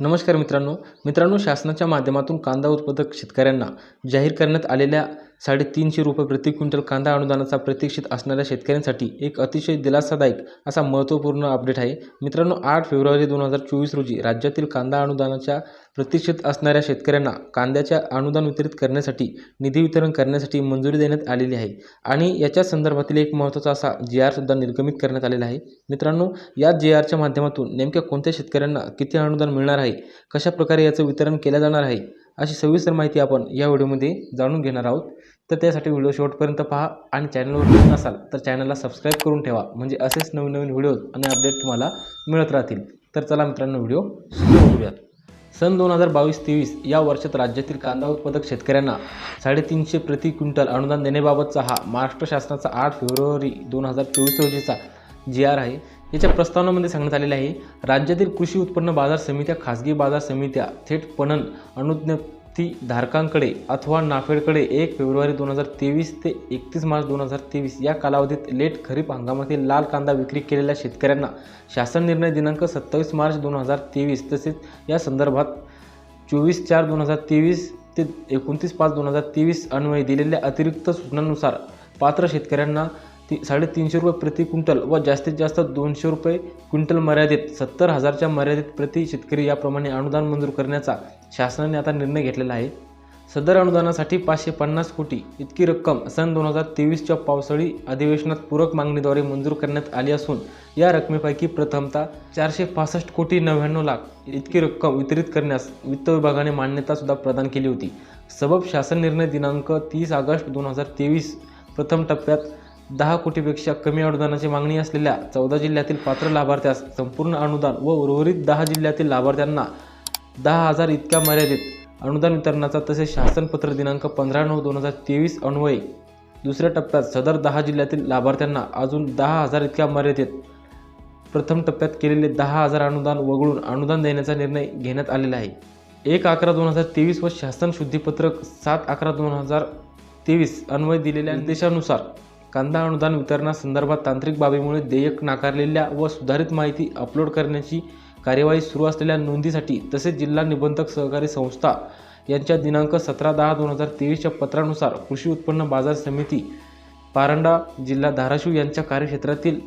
नमस्कार मित्रांनो. मित्रांनो शासनाच्या माध्यमातून कांदा उत्पादक शेतकऱ्यांना जाहीर करण्यात आलेल्या साडेतीनशे रुपये प्रति क्विंटल कांदा अनुदानाचा प्रतीक्षित असणाऱ्या शेतकऱ्यांसाठी एक अतिशय दिलासादायक असा महत्त्वपूर्ण अपडेट आहे. मित्रांनो आठ फेब्रुवारी दोन हजार चोवीस रोजी राज्यातील कांदा अनुदानाच्या प्रतीक्षित असणाऱ्या शेतकऱ्यांना कांद्याच्या अनुदान वितरित करण्यासाठी निधी वितरण करण्यासाठी मंजुरी देण्यात आलेली आहे आणि याच्या संदर्भातील एक महत्त्वाचा असा जी आरसुद्धा निर्गमित करण्यात आलेला आहे. मित्रांनो या जी आरच्या माध्यमातून नेमक्या कोणत्या शेतकऱ्यांना किती अनुदान मिळणार आहे? कशा प्रकारे याचं वितरण केलं जाणार आहे? अशी सविस्तर माहिती आपण या व्हिडिओमध्ये जाणून घेणार आहोत. तर त्यासाठी व्हिडिओ शेवटपर्यंत पहा आणि चॅनलवर नवीन असाल तर चॅनलला सबस्क्राईब करून ठेवा. म्हणजे असेच नवीन नवीन व्हिडिओज आणि अपडेट तुम्हाला मिळत राहतील. तर चला मित्रांनो व्हिडिओ सुरू करूयात. सन दोन हजार बावीस तेवीस या वर्षात राज्यातील कांदा उत्पादक शेतकऱ्यांना साडेतीनशे प्रति क्विंटल अनुदान देण्याबाबतचा हा महाराष्ट्र शासनाचा आठ फेब्रुवारी दोन हजार चोवीस रोजीचा जी आर आहे याच्या प्रस्तावनामध्ये सांगण्यात आलेले आहे राज्यातील कृषी उत्पन्न बाजार समित्या खाजगी बाजार समित्या थेट पणन अनुज्ञप्ती धारकांकडे अथवा नाफेडकडे एक फेब्रुवारी दोन हजार तेवीस ते एकतीस मार्च दोन हजार तेवीस या कालावधीत लेट खरीप हंगामातील लाल कांदा विक्री केलेल्या शेतकऱ्यांना शासन निर्णय दिनांक सत्तावीस मार्च दोन हजार तेवीस तसेच या संदर्भात चोवीस चार दोन हजार तेवीस ते एकोणतीस पाच दोन हजार तेवीस अन्वये दिलेल्या अतिरिक्त सूचनांनुसार पात्र शेतकऱ्यांना ती साडेतीनशे रुपये प्रति क्विंटल व जास्तीत जास्त दोनशे रुपये क्विंटल मर्यादित सत्तर हजारच्या मर्यादित प्रति शेतकरी याप्रमाणे अनुदान मंजूर करण्याचा शासनाने आता निर्णय घेतलेला आहे. सदर अनुदानासाठी पाचशे पन्नास कोटी इतकी रक्कम सन दोन हजार तेवीसच्या पावसाळी अधिवेशनात पूरक मागणीद्वारे मंजूर करण्यात आली असून या रकमेपैकी प्रथमतः चारशे पासष्ट कोटी नव्याण्णव लाख इतकी रक्कम वितरित करण्यास वित्त विभागाने मान्यतासुद्धा प्रदान केली होती. सबब शासन निर्णय दिनांक तीस ऑगस्ट दोन हजार तेवीस प्रथम टप्प्यात दहा कोटीपेक्षा कमी अनुदानाची मागणी असलेल्या चौदा जिल्ह्यातील पात्र लाभार्थ्यास संपूर्ण अनुदान व उर्वरित दहा जिल्ह्यातील लाभार्थ्यांना दहा हजार इतक्या मर्यादित अनुदान वितरणाचा तसेच शासनपत्र दिनांक पंधरा नऊ दोन हजार तेवीस अन्वये. दुसऱ्या टप्प्यात सदर दहा जिल्ह्यातील लाभार्थ्यांना अजून दहा हजार इतक्या मर्यादित. प्रथम टप्प्यात केलेले दहा हजार अनुदान वगळून अनुदान देण्याचा निर्णय घेण्यात आलेला आहे. एक अकरा दोन हजार तेवीस व शासन शुद्धीपत्रक सात अकरा दोन हजार तेवीस अन्वय दिलेल्या निर्देशानुसार कांदा अनुदान वितरणासंदर्भात तांत्रिक बाबीमुळे देयक नाकारलेल्या व सुधारित माहिती अपलोड करण्याची कार्यवाही सुरू असलेल्या नोंदीसाठी तसेच जिल्हा निबंधक सहकारी संस्था यांच्या दिनांक सतरा दहा दोन हजार तेवीसच्या पत्रानुसार कृषी उत्पन्न बाजार समिती पारंडा जिल्हा धाराशिव यांच्या कार्यक्षेत्रातील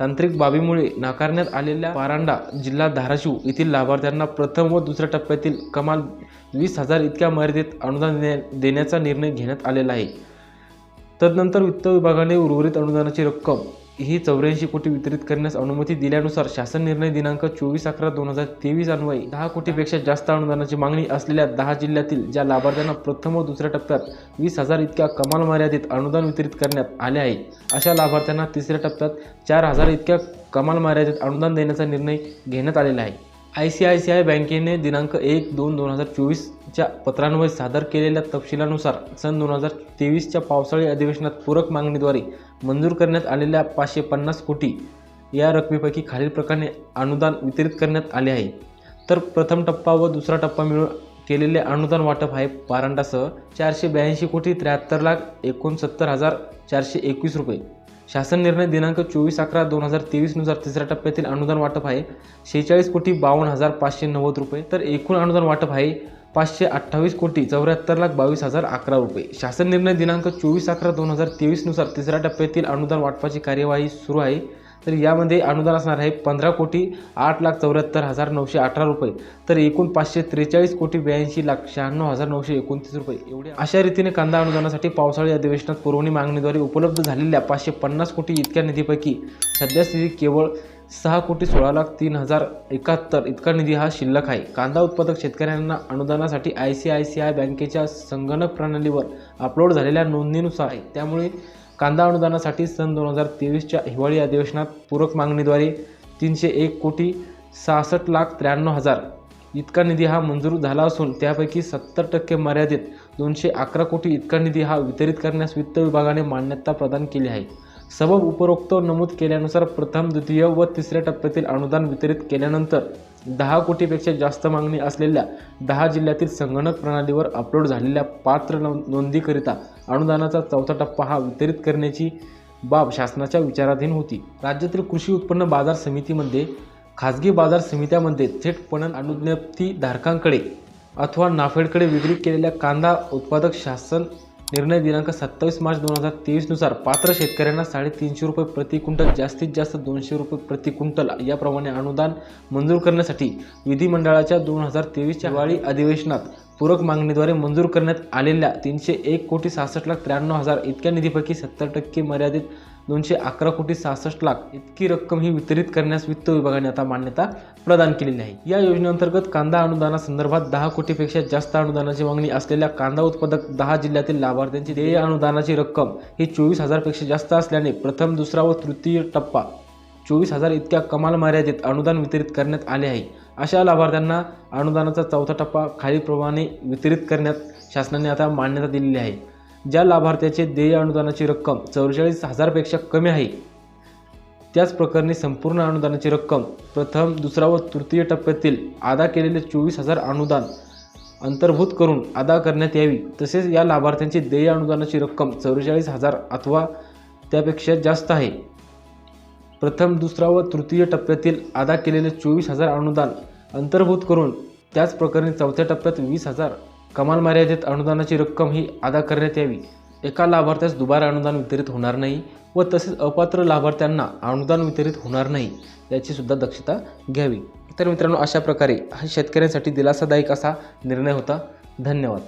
तांत्रिक बाबीमुळे नाकारण्यात आलेल्या पारांडा जिल्हा धाराशिव येथील लाभार्थ्यांना प्रथम व दुसऱ्या टप्प्यातील कमाल वीस हजार इतक्या मर्यादित अनुदान देण्याचा निर्णय घेण्यात आलेला आहे. तदनंतर वित्त विभागाने उर्वरित अनुदानाची रक्कम ही चौऱ्याऐंशी कोटी वितरित करण्यास अनुमती दिल्यानुसार शासन निर्णय दिनांक चोवीस अकरा दोन हजार तेवीस अन्वये दहा कोटीपेक्षा जास्त अनुदानाची मागणी असलेल्या दहा जिल्ह्यातील ज्या लाभार्थ्यांना प्रथम व दुसऱ्या टप्प्यात वीस हजार इतक्या कमाल मर्यादित अनुदान वितरित करण्यात आले आहे अशा लाभार्थ्यांना तिसऱ्या टप्प्यात चार हजार इतक्या कमाल मर्यादित अनुदान देण्याचा निर्णय घेण्यात आलेला आहे. I C I C I बँकेने दिनांक एक दोन दोन हजार चोवीसच्या पत्रांवर सादर केलेल्या तपशिलानुसार सन दोन हजार तेवीसच्या पावसाळी अधिवेशनात पूरक मागणीद्वारे मंजूर करण्यात आलेल्या पाचशे पन्नास कोटी या रकमेपैकी खालील प्रकारे अनुदान वितरित करण्यात आले आहे. तर प्रथम टप्पा व दुसरा टप्पा मिळून केलेले अनुदान वाटप आहे पारांडासह चारशे ब्याऐंशी कोटी त्र्याहत्तर लाख एकोणसत्तर हजार चारशे एकवीस रुपये. शासन निर्णय दिनांक चोवीस अकरा दोन हजार तेवीसनुसार तिसऱ्या टप्प्यातील अनुदान वाटप आहे. शेहेचाळीस कोटी बावन्न हजार पाचशे नव्वद रुपये. तर एकूण अनुदान वाटप आहे पाचशे अठ्ठावीस कोटी चौऱ्याहत्तर लाख बावीस हजार अकरा रुपये. शासन निर्णय दिनांक चोवीस अकरा दोन हजार तेवीसनुसार तिसऱ्या टप्प्यातील अनुदान वाटपाची कार्यवाही सुरू आहे. तर यामध्ये अनुदान असणार आहे पंधरा कोटी आठ लाख चौऱ्याहत्तर हजार नऊशे अठरा रुपये. तर एकूण पाचशे त्रेचाळीस कोटी ब्याऐंशी लाख शहाण्णव हजार नऊशे एकोणतीस रुपये. एवढे अशा रीतीने कांदा अनुदानासाठी पावसाळी अधिवेशनात पुरवणी मागणीद्वारे उपलब्ध झालेल्या पाचशे पन्नास कोटी इतक्या निधीपैकी सध्यास्थिती केवळ सहा कोटी सोळा लाख तीन हजार एकाहत्तर इतका निधी हा शिल्लक आहे. कांदा उत्पादक शेतकऱ्यांना अनुदानासाठी I C I C I बँकेच्या संगणक प्रणालीवर अपलोड झालेल्या नोंदणीनुसार आहे. त्यामुळे कांदा अनुदानासाठी सन दोन हजार तेवीसच्या हिवाळी अधिवेशनात पूरक मागणीद्वारे तीनशे एक कोटी सहासष्ट लाख त्र्याण्णव हजार. इतका निधी हा मंजूर झाला असून त्यापैकी सत्तर टक्के मर्यादित दोनशे अकरा कोटी इतका निधी हा वितरित करण्यास वित्त विभागाने मान्यता प्रदान केली आहे. सबब उपरोक्त नमूद केल्यानुसार प्रथम द्वितीय व तिसऱ्या टप्प्यातील अनुदान वितरित केल्यानंतर दहा कोटीपेक्षा जास्त मागणी असलेल्या दहा जिल्ह्यातील संगणक प्रणालीवर अपलोड झालेल्या पात्र नोंदीकरिता अनुदानाचा चौथा टप्पा हा वितरित करण्याची बाब शासनाच्या विचाराधीन होती. राज्यातील कृषी उत्पन्न बाजार समितीमध्ये खाजगी बाजार समित्यामध्ये थेट पणन अनुज्ञप्तीधारकांकडे अथवा नाफेडकडे विक्री केलेल्या कांदा उत्पादक शासन निर्णय दिनांक सत्तावीस मार्च दोन हजार तेवीसनुसार पात्र शेतकऱ्यांना साडेतीनशे रुपये प्रति क्विंटल जास्तीत जास्त दोनशे रुपये प्रति क्विंटल याप्रमाणे अनुदान मंजूर करण्यासाठी विधिमंडळाच्या दोन हजार तेवीसच्या दिवाळी अधिवेशनात पूरक मागणीद्वारे मंजूर करण्यात आलेल्या तीनशे एक कोटी सहासष्ट लाख त्र्याण्णव हजार इतक्या निधीपैकी सत्तर टक्के मर्यादित दोनशे अकरा कोटी सहासष्ट लाख इतकी रक्कम ही वितरित करण्यास वित्त विभागाने आता मान्यता प्रदान केलेली आहे. या योजनेअंतर्गत कांदा अनुदानासंदर्भात दहा कोटीपेक्षा जास्त अनुदानाची मागणी असलेल्या कांदा उत्पादक दहा जिल्ह्यातील लाभार्थ्यांची देय अनुदानाची रक्कम ही चोवीस हजारपेक्षा जास्त असल्याने प्रथम दुसरा व तृतीय टप्पा चोवीस हजार इतक्या कमाल मर्यादेत अनुदान वितरित करण्यात आले आहे. अशा लाभार्थ्यांना अनुदानाचा चौथा टप्पा खालीलप्रमाणे वितरित करण्यात शासनाने आता मान्यता दिलेली आहे. ज्या लाभार्थ्याचे देय अनुदानाची रक्कम चौवेचाळीस हजारपेक्षा कमी आहे त्याच प्रकरणी संपूर्ण अनुदानाची रक्कम प्रथम दुसरा व तृतीय टप्प्यातील अदा केलेले चोवीस हजार अनुदान अंतर्भूत करून अदा करण्यात यावी. तसेच या लाभार्थ्यांची देय अनुदानाची रक्कम चौवेचाळीस हजार अथवा त्यापेक्षा जास्त आहे. प्रथम दुसरा व तृतीय टप्प्यातील अदा केलेले चोवीस हजार अनुदान अंतर्भूत करून त्याच प्रकरणी चौथ्या टप्प्यात वीस हजार कमाल मर्यादित अनुदानाची रक्कम ही अदा करण्यात यावी. एका लाभार्थ्यास दुबारा अनुदान वितरित होणार नाही व तसेच अपात्र लाभार्थ्यांना अनुदान वितरित होणार नाही याची सुद्धा दक्षता घ्यावी. तर मित्रांनो अशा प्रकारे हा शेतकऱ्यांसाठी दिलासादायक असा निर्णय होता. धन्यवाद.